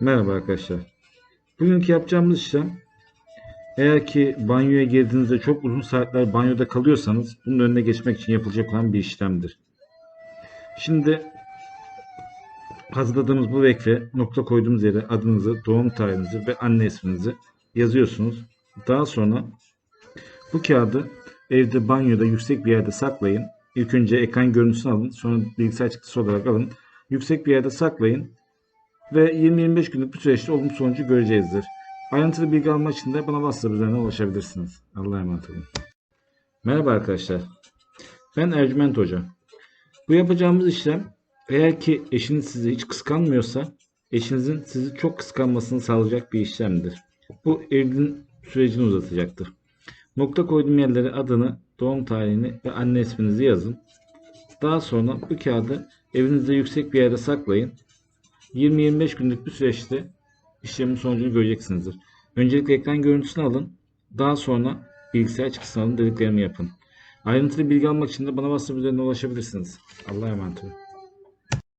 Merhaba arkadaşlar. Bugünkü yapacağımız işlem eğer ki banyoya girdiğinizde çok uzun saatler banyoda kalıyorsanız bunun önüne geçmek için yapılacak olan bir işlemdir. Şimdi hazırladığımız bu vekre nokta koyduğumuz yere adınızı, doğum tarihinizi ve anne isminizi yazıyorsunuz. Daha sonra bu kağıdı evde banyoda yüksek bir yerde saklayın. İlk önce ekran görüntüsünü alın. Sonra bilgisayar çıktısı olarak alın. Yüksek bir yerde saklayın ve 20-25 günlük bir süreçte olumlu sonucu göreceğizdir. Ayrıntılı bilgi almak için de bana WhatsApp üzerinden ulaşabilirsiniz. Allah'a emanet olun. Merhaba arkadaşlar. Ben Ercüment Hoca. Bu yapacağımız işlem eğer ki eşiniz sizi hiç kıskanmıyorsa eşinizin sizi çok kıskanmasını sağlayacak bir işlemdir. Bu evliliğin sürecini uzatacaktır. Nokta koyduğum yerlere adını, doğum tarihini ve anne isminizi yazın. Daha sonra bu kağıdı evinizde yüksek bir yerde saklayın. 20-25 günlük bir süreçte işlemin sonucunu göreceksinizdir. Öncelikle ekran görüntüsünü alın. Daha sonra bilgisayar çıktısını alın dediklerimi yapın. Ayrıntılı bilgi almak için de bana WhatsApp üzerinden ulaşabilirsiniz. Allah'a emanet olun.